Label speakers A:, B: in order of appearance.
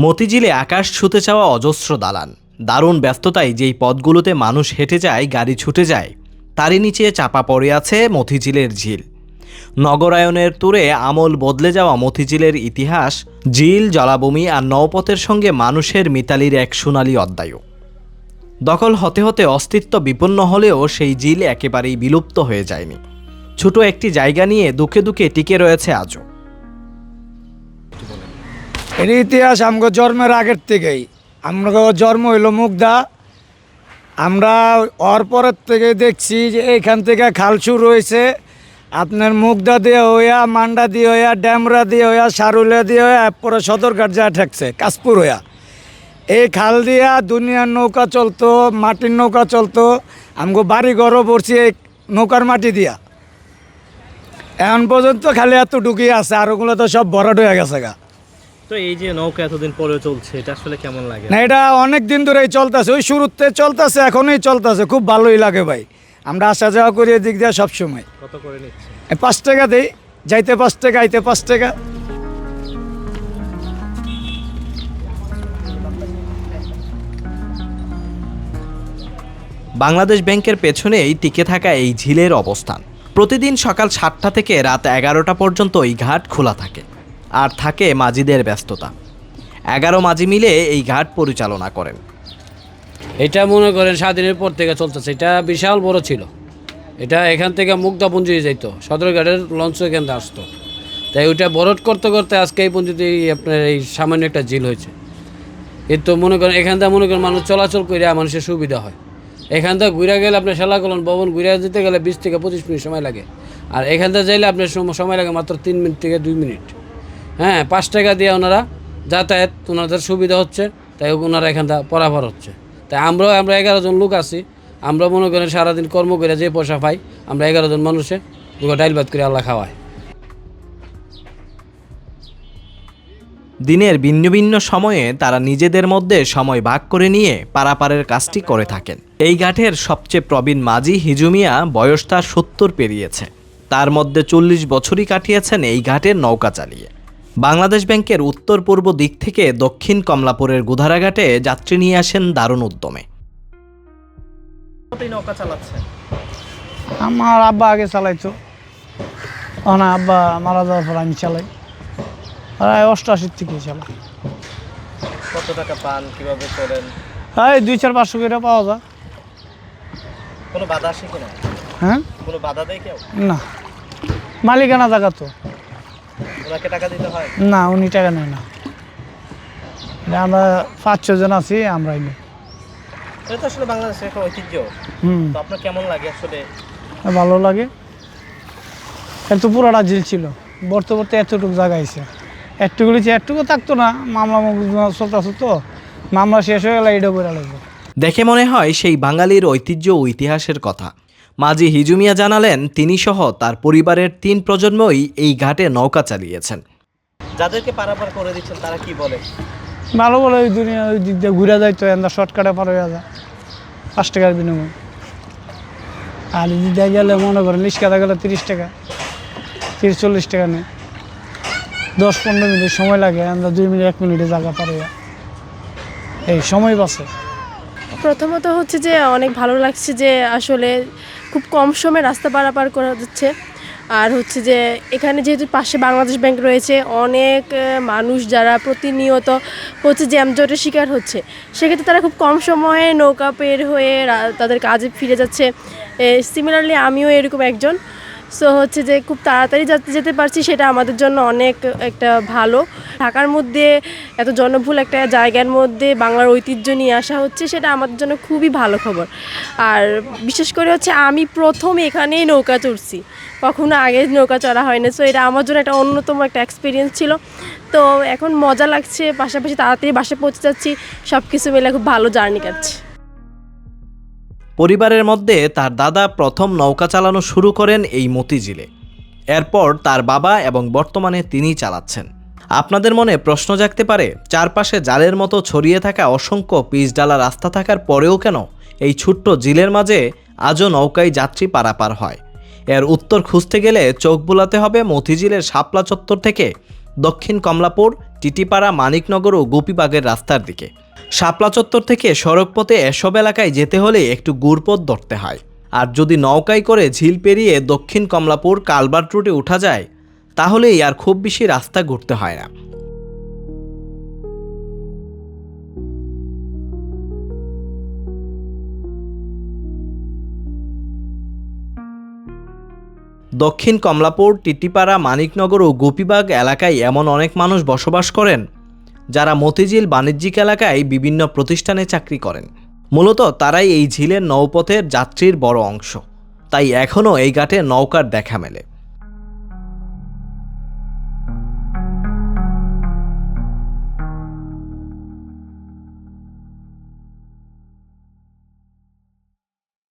A: মতিঝিলে আকাশ ছুতে চাওয়া অজস্র দালান। দারুণ ব্যস্ততায় যেই পথগুলোতে মানুষ হেঁটে যায়, গাড়ি ছুটে যায়, তারই নিচে চাপা পড়ে আছে মতিঝিলের ঝিল। নগরায়নের তুরে আমল বদলে যাওয়া মতিঝিলের ইতিহাস, ঝিল, জলাভূমি আর নৌপথের সঙ্গে মানুষের মিতালির এক সোনালী অধ্যায় দখল হতে হতে অস্তিত্ব বিপন্ন হলেও সেই ঝিল একেবারেই বিলুপ্ত হয়ে যায়নি। ছোট একটি জায়গা নিয়ে দুঃখে দুঃখে টিকে রয়েছে আজও।
B: এর ইতিহাস আমগো জন্মের আগের থেকেই। আমরা জন্ম হইল মুগদা। আমরা ওর পরের থেকে দেখছি যে এইখান থেকে খাল শুরু হয়েছে আপনার মুগদা দিয়ে হইয়া, মান্ডা দিয়ে হইয়া, ড্যামরা দিয়ে হইয়া সারুলিয়া দিয়ে হইয়া পরে সদরঘাট যা ঠেকছে, কাশপুর হইয়া। এই খাল দিয়া দুনিয়ার নৌকা চলতো, মাটির নৌকা চলতো। আমগো বাড়ি ঘরও পড়ছি এই নৌকার মাটি দিয়া। এখন পর্যন্ত খালি এত ঢুকিয়ে আছে, আর ওগুলো তো সব ভরাট হয়ে গেছে গা।
A: তো এই যে নৌকা এতদিন পরে চলছে এটা আসলে কেমন লাগে?
B: না এটা অনেক দিন ধরেই চলতেছে। ওই শুরুতে চলতেছে এখনই চলতেছে। খুব ভালোই লাগে ভাই। আমরা আসা যাওয়া করি এদিক দিয়ে সবসময়।
A: কত করে নিচ্ছে?
B: এই পাঁচ টাকা দেই। যাইতে পাঁচ টাকা আইতে পাঁচ টাকা।
A: বাংলাদেশ ব্যাংকের পেছনেই টিকে থাকা এই ঝিলের অবস্থান। প্রতিদিন সকাল সাতটা থেকে রাত এগারোটা পর্যন্ত এই ঘাট খোলা থাকে। আর থাকে মাঝিদের ব্যস্ততা। এগারো মাঝি মিলে এই ঘাট পরিচালনা করেন।
C: এটা মনে করেন স্বাধীনের পর থেকে চলতেছে। এটা বিশাল বড় ছিল। এটা এখান থেকে মুক্তাপুঞ্জি যাইতো। সদরঘাটের লঞ্চ এখান থেকে আসতো। তাই ওইটা বরট করতে করতে আজকে এই এই আপনার এই সামান্য একটা ঝিল হয়েছে। কিন্তু মনে করেন, এখান থেকে মনে করেন মানুষ চলাচল করে মানুষের সুবিধা হয়। এখান থেকে ঘুরে গেলে আপনার শালাকলন ভবন ঘুরে যেতে গেলে বিশ থেকে পঁচিশ মিনিট সময় লাগে। আর এখান থেকে যাইলে আপনার সময় লাগে মাত্র তিন মিনিট থেকে দুই মিনিট। হ্যাঁ পাঁচ টাকা দিয়ে ওনারা যাতায়াত, ওনাদের সুবিধা হচ্ছে, তাই ওনারা এখানটা পরাভর হচ্ছে। তাই আমরাও, আমরা এগারো জন লোক আছি, আমরা মনে করেন সারাদিন কর্ম করে যে পয়সা পাই, আমরা এগারো জন মানুষে দুটো ডাইল ভাত করে আল্লাহ খাওয়ায়।
A: দিনের ভিন্ন ভিন্ন সময়ে তারা নিজেদের মধ্যে সময় ভাগ করে নিয়ে পারাপারের কাজটি করে থাকেন। এই ঘাটের সবচেয়ে প্রবীণ মাঝি হিজুমিয়া বয়স তার সত্তর পেরিয়েছে। তার মধ্যে চল্লিশ বছরই কাটিয়েছেন এই ঘাটের নৌকা চালিয়ে। বাংলাদেশ ব্যাংকের উত্তর পূর্ব দিক থেকে দক্ষিণ কমলাপুরের গুধারাঘাটে যাত্রী নিয়ে আসেন দারুণ উদ্যমে। নৌকা চালাচ্ছে?
D: আমার আব্বা আগে চালাইতো। না আব্বা মারা যাওয়ার পর আমি চালাই। প্রায় অষ্টআশির থেকে চালাই।
A: কত টাকা পান? কীভাবে চলেন
D: এই দুই চার পাঁচশো করে পাওয়া যায়।
A: কোনো বাধা আসে কিনা?
D: হ্যাঁ?
A: কোনো বাধা দেয় কেউ?
D: না। মালিকানা জায়গা তো।
A: ওনাকে টাকা দিতে হয়?
D: না উনি টাকা নেয় না। আমরা পাঁচ ছজন আছি আমরাই নেই।
A: এটা তো আসলে বাংলাদেশের একটা ঐতিহ্য।
D: হুম।
A: তো আপনার কেমন লাগে আসলে?
D: ভালো লাগে। কিন্তু পুরোটা ঝিল ছিল। বর্তে বর্তে এতটুকু জায়গা আছে। একটুকু লিচে একটুকু থাকতো না। মামলা চলতেছে তো। মামলা শেষ হয়ে গেলে এটা করে লাগবে।
A: দেখে মনে হয় সেই বাঙালির ঐতিহ্য ও ইতিহাসের কথা। মাঝি হিজুমিয়া জানালেন তিনি সহ তার পরিবারের তিন প্রজন্মই এই ঘাটে নৌকা চালিয়েছেন। যাদেরকে পারাপার করে দিচ্ছেন তারা কি বলে?
D: ভালো বলে ওই দুনিয়া ওই দিক দিয়ে ঘুরে যাইতো এন্দা শর্টকাটে পার হয়ে যায় পাঁচ টাকার বিনিময়। আর দিয়ে গেলে মনে করেন লিসকাতে গেলে তিরিশ টাকা তিরিশ চল্লিশ টাকা নেই দশ পনেরো মিনিট সময় লাগে এন্দা দুই মিনিট এক মিনিটে জায়গা পার হয়ে এই সময় বাঁচে।
E: প্রথমত হচ্ছে যে অনেক ভালো লাগছে যে আসলে খুব কম সময়ে রাস্তা পারাপার করা যাচ্ছে। আর হচ্ছে যে, এখানে যেহেতু পাশে বাংলাদেশ ব্যাংক রয়েছে, অনেক মানুষ যারা প্রতিনিয়ত হচ্ছে জ্যামজটের শিকার হচ্ছে। সেক্ষেত্রে তারা খুব কম সময়ে নৌকা পের হয়ে তাদের কাজে ফিরে যাচ্ছে। সিমিলারলি আমিও এরকম একজন। সো হচ্ছে যে খুব তাড়াতাড়ি যাতে যেতে পারছি সেটা আমাদের জন্য অনেক একটা ভালো। ঢাকার মধ্যে এত জনবহুল একটা জায়গার মধ্যে বাংলার ঐতিহ্য নিয়ে আসা হচ্ছে, সেটা আমাদের জন্য খুবই ভালো খবর। আর বিশেষ করে হচ্ছে আমি প্রথম এখানেই নৌকা চড়ছি। কখনো আগে নৌকা চড়া হয়নি। সো এটা আমার জন্য একটা অন্যতম একটা এক্সপিরিয়েন্স ছিল। তো এখন মজা লাগছে, পাশাপাশি তাড়াতাড়ি বাসে পৌঁছে যাচ্ছি। সব কিছু মিলে খুব ভালো জার্নি কাটছে।
A: পরিবারের মধ্যে তার দাদা প্রথম নৌকা চালানো শুরু করেন এই মতিঝিলে। এরপর তার বাবা এবং বর্তমানে তিনিই চালাচ্ছেন। আপনাদের মনে প্রশ্ন জাগতে পারে, চারপাশে জালের মতো ছড়িয়ে থাকা অসংখ্য পিচ ডালা রাস্তা থাকার পরেও কেন এই ছোট্ট জিলের মাঝে আজও নৌকায় যাত্রী পারাপার হয়? এর উত্তর খুঁজতে গেলে চোখ বুলাতে হবে মতিঝিলের শাপলা চত্বর থেকে দক্ষিণ কমলাপুর, টিটিপাড়া, মানিকনগর ও গোপীবাগের রাস্তার দিকে। শাপলা চত্বর থেকে সড়কপথে এসব এলাকায় যেতে হলে একটু গুড়পথ ধরতে হয়। আর যদি নৌকায় করে ঝিল পেরিয়ে দক্ষিণ কমলাপুর কালবার্ট রুটে ওঠা যায়, তাহলেই আর খুব বেশি রাস্তা ঘুরতে হয় না। দক্ষিণ কমলাপুর, টিটিপাড়া, মানিকনগর ও গোপীবাগ এলাকায় এমন অনেক মানুষ বসবাস করেন। যারা মতিঝিল বাণিজ্যিক এলাকায় বিভিন্ন প্রতিষ্ঠানে চাকরি করেন। মূলত তারাই এই ঝিলের নৌপথের যাত্রীর বড় অংশ। তাই এখনও এই ঘাটে নৌকার দেখা মেলে।